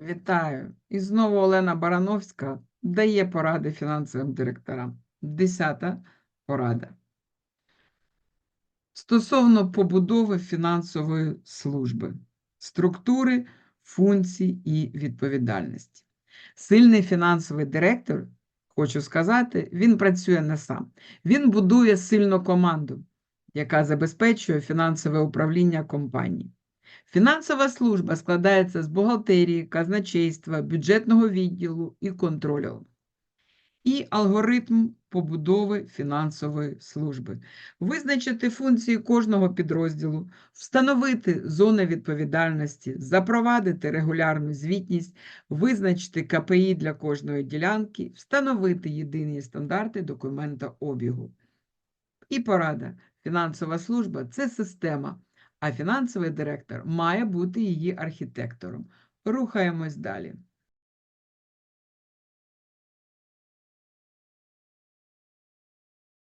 Вітаю! І знову Олена Барановська дає поради фінансовим директорам. Десята порада. Стосовно побудови фінансової служби, структури, функцій і відповідальності. Сильний фінансовий директор, хочу сказати, він працює не сам. Він будує сильну команду, яка забезпечує фінансове управління компанії. Фінансова служба складається з бухгалтерії, казначейства, бюджетного відділу і контролю. І алгоритм побудови фінансової служби. Визначити функції кожного підрозділу, встановити зони відповідальності, запровадити регулярну звітність, визначити КПІ для кожної ділянки, встановити єдині стандарти документообігу. І порада. Фінансова служба це система, а фінансовий директор має бути її архітектором. Рухаємось далі.